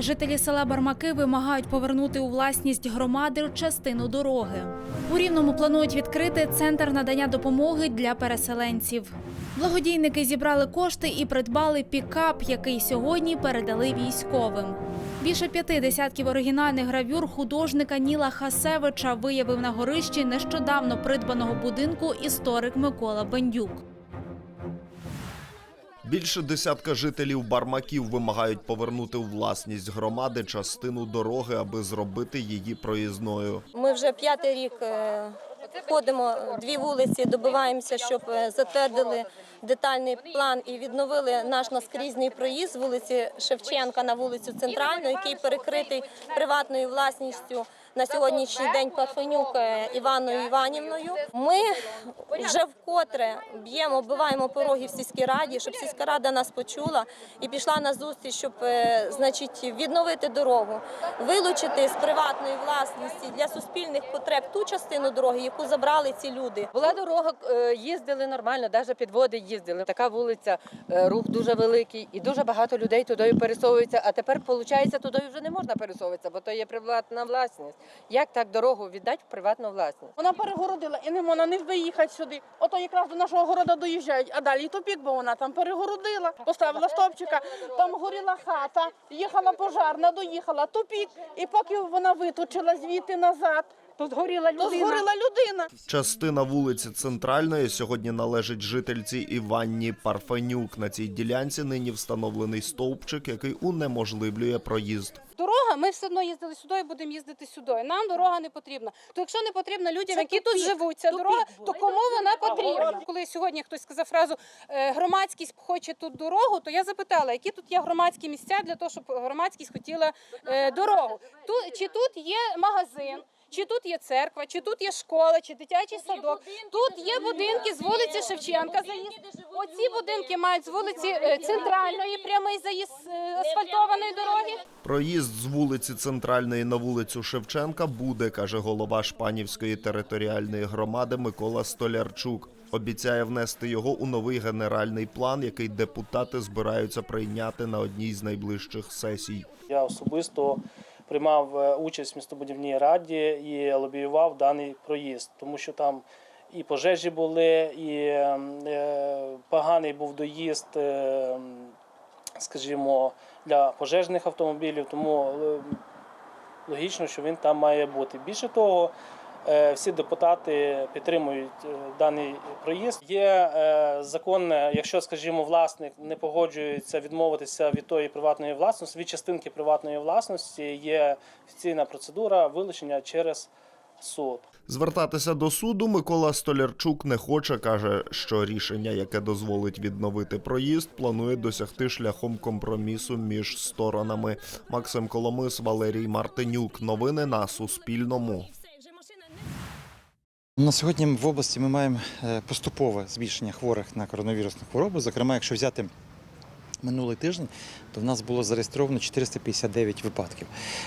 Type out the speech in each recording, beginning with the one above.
Жителі села Бармаки вимагають повернути у власність громади частину дороги. У Рівному планують відкрити центр надання допомоги для переселенців. Благодійники зібрали кошти і придбали пікап, який сьогодні передали військовим. Більше п'яти десятків оригінальних гравюр художника Ніла Хасевича виявив на горищі нещодавно придбаного будинку історик Микола Бендюк. Більше десятка жителів Бармаків вимагають повернути у власність громади частину дороги, аби зробити її проїзною. Ми вже п'ятий рік е, ходимо дві вулиці, добиваємося, щоб е, затвердили детальний план і відновили наш наскрізний проїзд вулиці Шевченка на вулицю Центральну, який перекритий приватною власністю. На сьогоднішній день Парфенюк Іваною Іванівною. Ми вже вкотре б'ємо, биваємо пороги в сільській раді, щоб сільська рада нас почула і пішла на зустріч, щоб е, значить відновити дорогу, вилучити з приватної власності для суспільних потреб ту частину дороги, яку забрали ці люди. Була дорога, е, їздили нормально, навіть підводи їздили. Така вулиця, е, рух дуже великий, і дуже багато людей туди пересовується. А тепер, виходить, туди вже не можна пересовуватися, бо то є приватна власність. Як так дорогу віддати в приватну власність? Вона перегородила і не можна не виїхати сюди. Ото якраз до нашого города доїжджають, а далі тупік, бо вона там перегородила, поставила стовпчика, там горіла хата, їхала пожарна, доїхала тупік. І поки вона виточила звідти назад, Тут горіла то згоріла людина. Частина вулиці Центральної сьогодні належить жительці Іванні Парфенюк. На цій ділянці нині встановлений стовпчик, який унеможливлює проїзд. Ми все одно їздили сюди і будемо їздити сюди. Нам дорога не потрібна. То якщо не потрібна людям, Це які тупик, тут живуть, ця дорога, був. то кому вона потрібна? Коли сьогодні хтось сказав фразу е, громадськість хоче тут дорогу, то я запитала, які тут є громадські місця для того, щоб громадськість хотіла е, дорогу. Тут чи тут є магазин? Чи тут є церква, чи тут є школа, чи дитячий садок? Тут є будинки з вулиці Шевченка. Заїзд. Оці будинки мають з вулиці е, центральної прямий заїзд е, асфальтованої дороги. Проїзд з вулиці Центральної на вулицю Шевченка буде, каже голова Шпанівської територіальної громади Микола Столярчук. Обіцяє внести його у новий генеральний план, який депутати збираються прийняти на одній з найближчих сесій. Я особисто приймав е, участь в містобудівній раді і лобіював даний проїзд, тому що там і пожежі були, і е, поганий був доїзд, е, скажімо, для пожежних автомобілів, тому е, логічно, що він там має бути. Більше того, всі депутати підтримують даний проїзд. Є законне, якщо, скажімо, власник не погоджується відмовитися від тої приватної власності, від частинки приватної власності, є офіційна процедура вилучення через суд. Звертатися до суду Микола Столярчук не хоче. каже, що рішення, яке дозволить відновити проїзд, планує досягти шляхом компромісу між сторонами. Максим Коломис, Валерій Мартинюк. Новини на Суспільному. На сьогодні в області ми маємо е, поступове збільшення хворих на коронавірусну хворобу. Зокрема, якщо взяти минулий тиждень, то в нас було зареєстровано 459 випадків.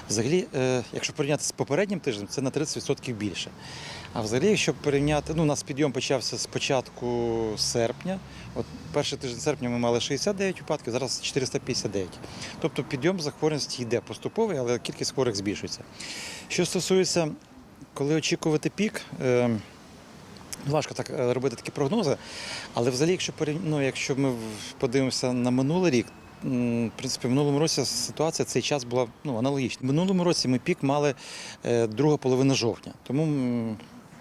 Взагалі, е, якщо порівняти з попереднім тижнем, це на 30% більше. А взагалі, якщо порівняти, ну, у нас підйом почався з початку серпня. От перший тиждень серпня ми мали 69 випадків, зараз 459. Тобто підйом захворюваності йде поступовий, але кількість хворих збільшується. Що стосується коли очікувати пік, е, важко так е, робити такі прогнози. Але взагалі, якщо ну, якщо ми подивимося на минулий рік, в принципі, в минулому році ситуація цей час була ну, аналогічна. В минулому році ми пік мали е, друга половина жовтня. Тому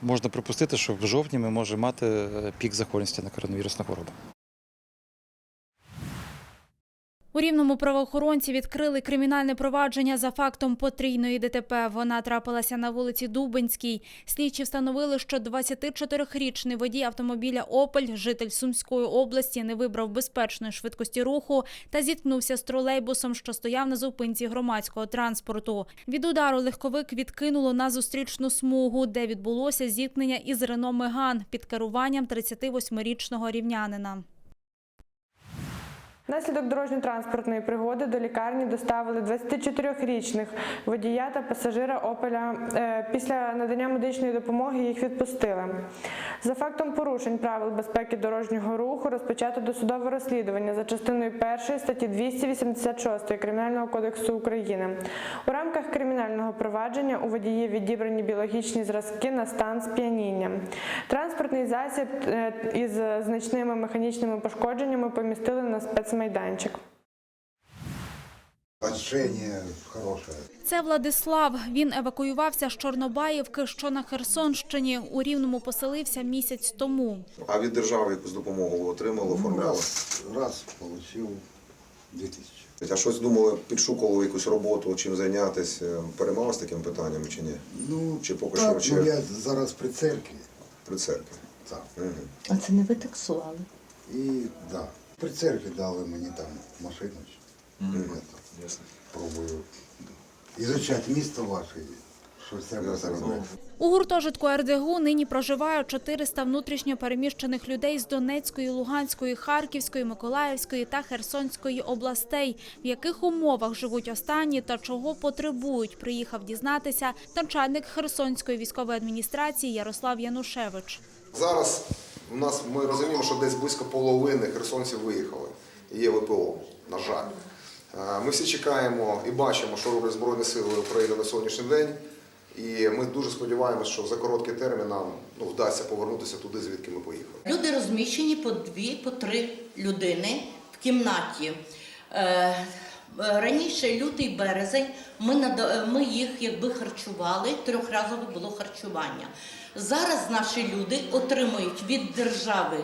можна припустити, що в жовтні ми можемо мати е, пік захворюваності на коронавірусну хворобу. У рівному правоохоронці відкрили кримінальне провадження за фактом потрійної ДТП. Вона трапилася на вулиці Дубинській. Слідчі встановили, що 24-річний водій автомобіля Опель, житель Сумської області, не вибрав безпечної швидкості руху та зіткнувся з тролейбусом, що стояв на зупинці громадського транспорту. Від удару легковик відкинуло на зустрічну смугу, де відбулося зіткнення із Рено Меган під керуванням 38-річного рівнянина. Внаслідок дорожньо-транспортної пригоди до лікарні доставили 24-річних водія та пасажира Опеля. Е, Після надання медичної допомоги їх відпустили. За фактом порушень правил безпеки дорожнього руху розпочато досудове розслідування за частиною 1 статті 286 Кримінального кодексу України. У рамках кримінального провадження у водії відібрані біологічні зразки на стан сп'яніння. Транспортний засіб е, із значними механічними пошкодженнями помістили на хорошее. Це Владислав. Він евакуювався з Чорнобаївки, що на Херсонщині. У Рівному поселився місяць тому. А від держави якусь допомогу отримали, оформляли? Раз, раз получил 2000. А щось думали, підшукували якусь роботу, чим зайнятися, переймалися таким питанням чи ні? Ну, Чи поки так, що, ну, чи- я зараз при церкві. При церкві. Так. Мгм. А це не ви таксували? І да, при церкві дали мені там машину. Я Ясно. пробую ізучати місто ваше. Щось треба зробити. У гуртожитку РДГУ нині проживає 400 внутрішньо переміщених людей з Донецької, Луганської, Харківської, Миколаївської та Херсонської областей. В яких умовах живуть останні та чого потребують, приїхав дізнатися начальник Херсонської військової адміністрації Ярослав Янушевич. Зараз у нас ми розуміємо, що десь близько половини херсонців виїхали. Є ВПО, на жаль. Е, Ми всі чекаємо і бачимо, що роблять Збройні Сили України на сьогоднішній день. І ми дуже сподіваємося, що за короткий термін нам ну, вдасться повернутися туди, звідки ми поїхали. Люди розміщені по дві, по три людини в кімнаті. Е, Раніше лютий березень ми над... ми їх якби харчували, трьохразове було харчування. Зараз наші люди отримують від держави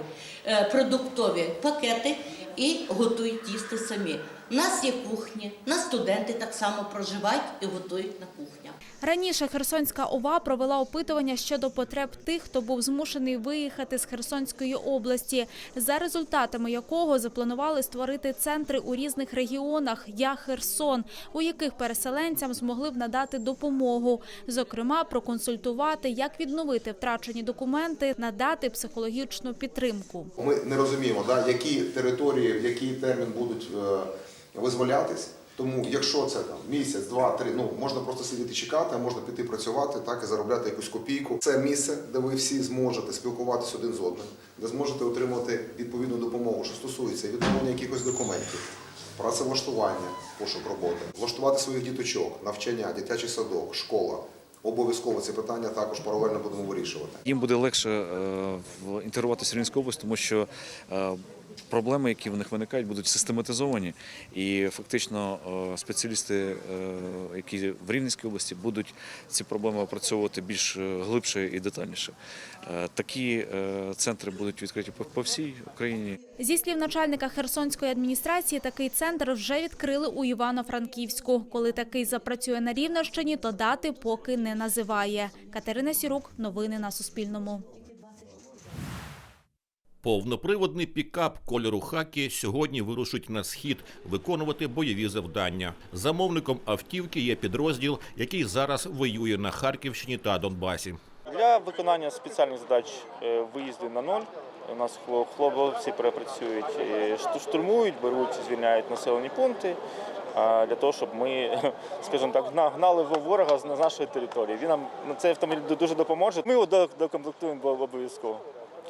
е, продуктові пакети і готують їсти самі. У нас є кухні, у нас студенти так само проживають і готують на кухнях. Раніше Херсонська ОВА провела опитування щодо потреб тих, хто був змушений виїхати з Херсонської області, за результатами якого запланували створити центри у різних регіонах «Я Херсон», у яких переселенцям змогли б надати допомогу, зокрема проконсультувати, як відновити втрачені документи, надати психологічну підтримку. Ми не розуміємо, да, які території, в який термін будуть е, визволятись. Тому, якщо це там місяць, два, три, ну можна просто сидіти чекати, а можна піти працювати, так і заробляти якусь копійку. Це місце, де ви всі зможете спілкуватися один з одним, де зможете отримати відповідну допомогу, що стосується відновлення якихось документів, працевлаштування, пошук роботи, влаштувати своїх діточок, навчання, дитячий садок, школа. Обов'язково ці питання також паралельно будемо вирішувати. Їм буде легше в- інтегруватися в Рівненську область, тому що е, проблеми, які в них виникають, будуть систематизовані, і фактично е, спеціалісти, е, які в Рівненській області, будуть ці проблеми опрацьовувати більш глибше і детальніше. Такі центри будуть відкриті по- по всій Україні. Зі слів начальника Херсонської адміністрації, такий центр вже відкрили у Івано-Франківську. Коли такий запрацює на Рівненщині, то дати поки не називає. Катерина Сірук, новини на Суспільному. Повноприводний пікап кольору хакі сьогодні вирушить на схід виконувати бойові завдання. Замовником автівки є підрозділ, який зараз воює на Харківщині та Донбасі. Для виконання спеціальних задач е, виїздів на ноль. У нас хло- хлопці перепрацюють, е, штурмують, беруть, звільняють населені пункти. Для того, щоб ми, скажімо так, гна- гнали ворога з нашої території. Він нам на цей автомобіль дуже допоможе. Ми його докомплектуємо обов'язково.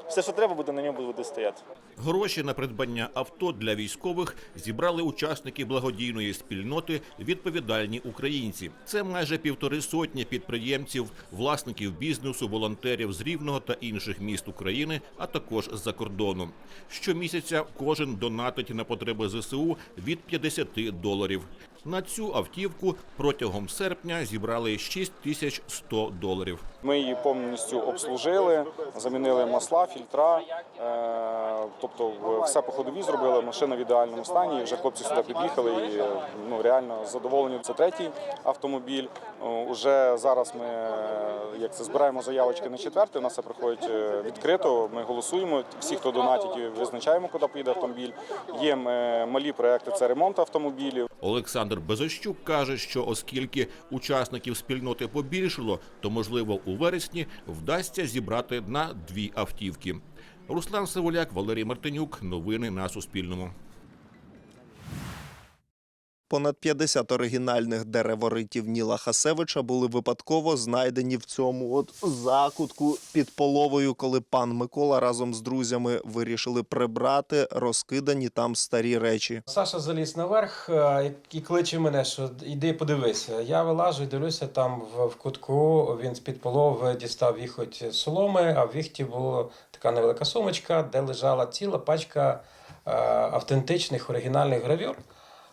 Все, що треба буде, на ньому буде стояти. Гроші на придбання авто для військових зібрали учасники благодійної спільноти відповідальні українці. Це майже півтори сотні підприємців, власників бізнесу, волонтерів з Рівного та інших міст України, а також з-за кордону. Щомісяця кожен донатить на потреби ЗСУ від 50 доларів. На цю автівку протягом серпня зібрали 6100 доларів. Ми її повністю обслужили, замінили масла, фільтра, е, тобто все по ходові зробили, машина в ідеальному стані. Вже хлопці сюди під'їхали і е, ну, реально задоволені. Це третій автомобіль. Уже зараз ми е, як це збираємо заявочки на четвертий. У нас це проходить е, відкрито. Ми голосуємо. Всі, хто донатить, визначаємо, куди поїде автомобіль. Є е, малі проекти, це ремонт автомобілів. Олександр Безощук каже, що оскільки учасників спільноти побільшало, то можливо у вересні вдасться зібрати на дві автівки. Руслан Савуляк, Валерій Мартинюк. Новини на Суспільному. Понад 50 оригінальних дереворитів Ніла Хасевича були випадково знайдені в цьому от закутку під половою, коли пан Микола разом з друзями вирішили прибрати розкидані там старі речі. Саша заліз наверх е, і кличе мене, що йди подивися. Я вилажу і дивлюся там в, кутку. Він з-під полови дістав віхоть соломи, а в віхті була така невелика сумочка, де лежала ціла пачка е, автентичних оригінальних гравюр,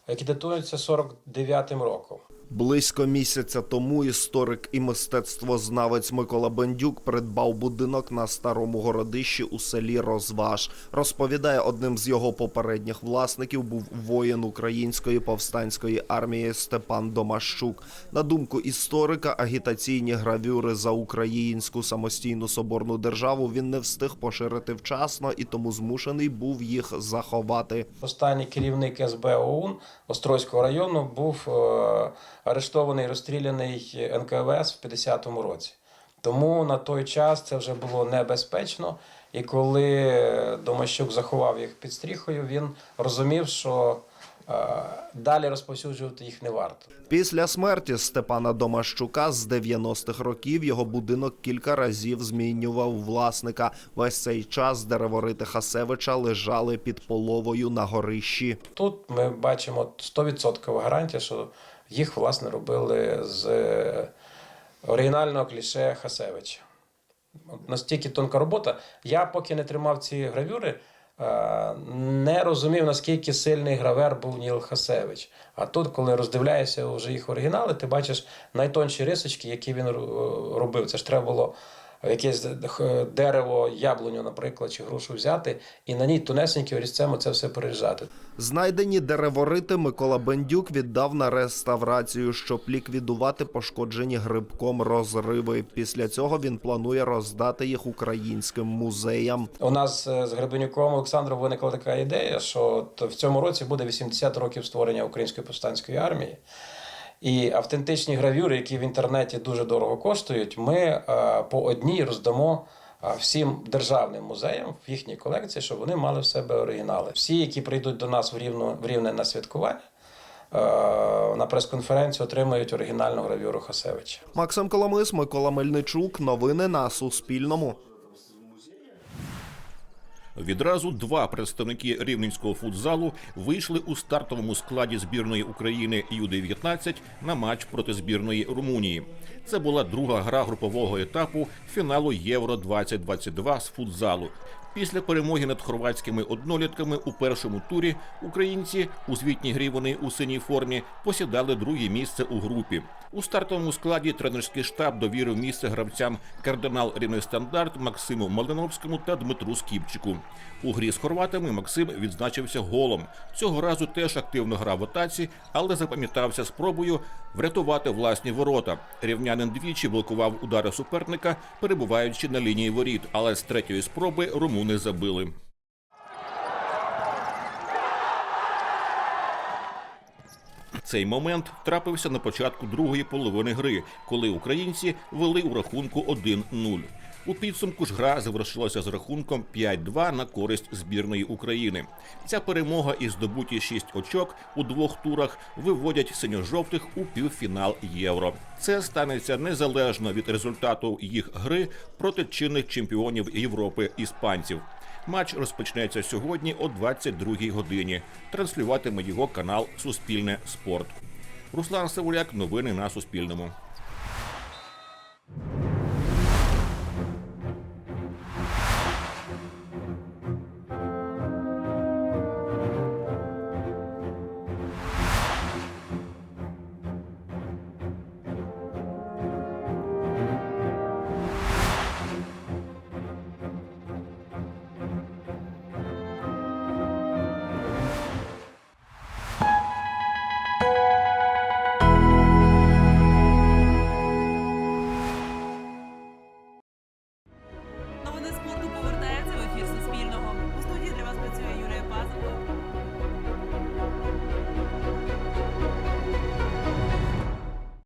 які датуються 49-м роком. Близько місяця тому історик і мистецтвознавець Микола Бендюк придбав будинок на старому городищі у селі Розваж. Розповідає, одним з його попередніх власників був воїн української повстанської армії Степан Домащук. На думку історика, агітаційні гравюри за українську самостійну соборну державу він не встиг поширити вчасно і тому змушений був їх заховати. Останній керівник СБ ОУН Острозького району був е, арештований, розстріляний НКВС в 50-му році. Тому на той час це вже було небезпечно. І коли Домащук заховав їх під стріхою, він розумів, що е, далі розповсюджувати їх не варто. Після смерті Степана Домащука з 90-х років його будинок кілька разів змінював власника. Весь цей час дереворити Хасевича лежали під половою на горищі. Тут ми бачимо 100% гарантія, що їх власне робили з е, оригінального кліше Хасевича. Настільки тонка робота. Я поки не тримав ці гравюри, е, не розумів, наскільки сильний гравер був Ніл Хасевич. А тут, коли роздивляєшся вже їх оригінали, ти бачиш найтонші рисочки, які він робив. Це ж треба було якесь дерево, яблуню, наприклад, чи грушу взяти, і на ній тонесеньким різцем це все перерізати. Знайдені дереворити Микола Бендюк віддав на реставрацію, щоб ліквідувати пошкоджені грибком розриви. Після цього він планує роздати їх українським музеям. У нас е, з Гребенюком Олександром виникла така ідея, що в цьому році буде 80 років створення Української повстанської армії. І автентичні гравюри, які в інтернеті дуже дорого коштують, ми е, по одній роздамо е, всім державним музеям в їхній колекції, щоб вони мали в себе оригінали. Всі, які прийдуть до нас в рівно в рівне на святкування, е, на прес-конференцію отримають оригінальну гравюру Хасевича. Максим Коломис, Микола Мельничук. Новини на Суспільному. Відразу два представники рівненського футзалу вийшли у стартовому складі збірної України Ю-19 на матч проти збірної Румунії. Це була друга гра групового етапу фіналу Євро 2022 з футзалу. Після перемоги над хорватськими однолітками у першому турі українці у звітній грі вони у синій формі посідали друге місце у групі. У стартовому складі тренерський штаб довірив місце гравцям кардинал Рівний стандарт Максиму Малиновському та Дмитру Скіпчику. У грі з хорватами Максим відзначився голом. Цього разу теж активно грав в атаці, але запам'ятався спробою врятувати власні ворота. Рівнянин двічі блокував удари суперника, перебуваючи на лінії воріт, але з третьої спроби румуни забили. Цей момент трапився на початку другої половини гри, коли українці вели у рахунку 1-0. У підсумку ж гра завершилася з рахунком 5-2 на користь збірної України. Ця перемога і здобуті 6 очок у двох турах виводять синьо-жовтих у півфінал Євро. Це станеться незалежно від результату їх гри проти чинних чемпіонів Європи іспанців. Матч розпочнеться сьогодні о 22-й годині. Транслюватиме його канал Суспільне Спорт. Руслан Савуляк. Новини на Суспільному.